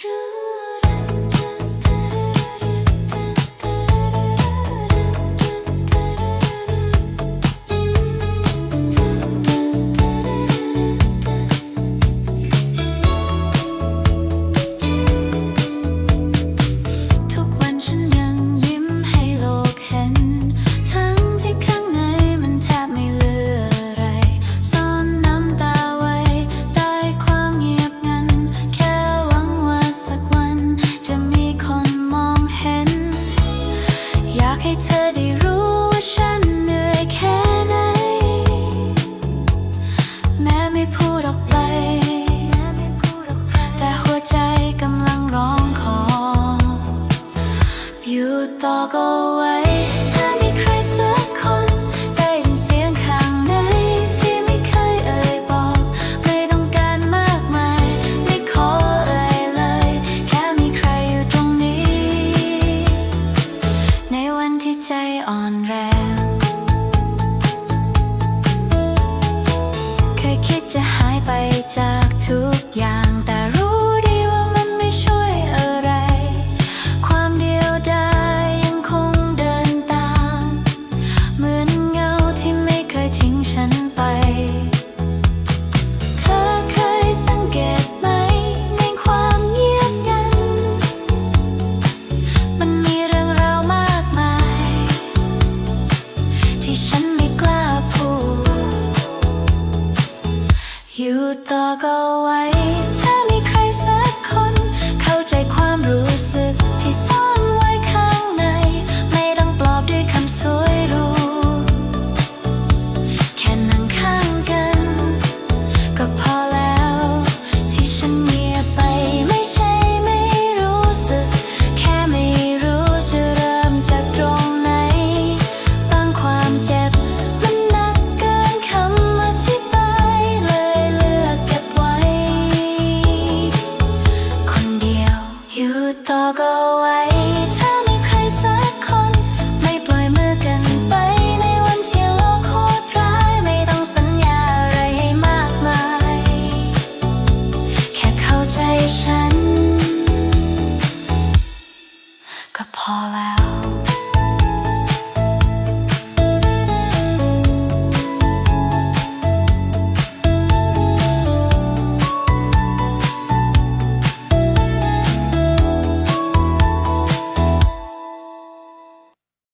ทุ ถ้ามีใครสักคนได้นเสียงข้างในที่ไม่เคยเอ่ยบอก ไม่ต้องการมากมาย ไม่ขออะไรเลย แค่มีใครอยู่ตรงนี้ ในวันที่ใจอ่อนแรง เคยคิดจะหายไปจากทุกอย่างแต่ You talk away.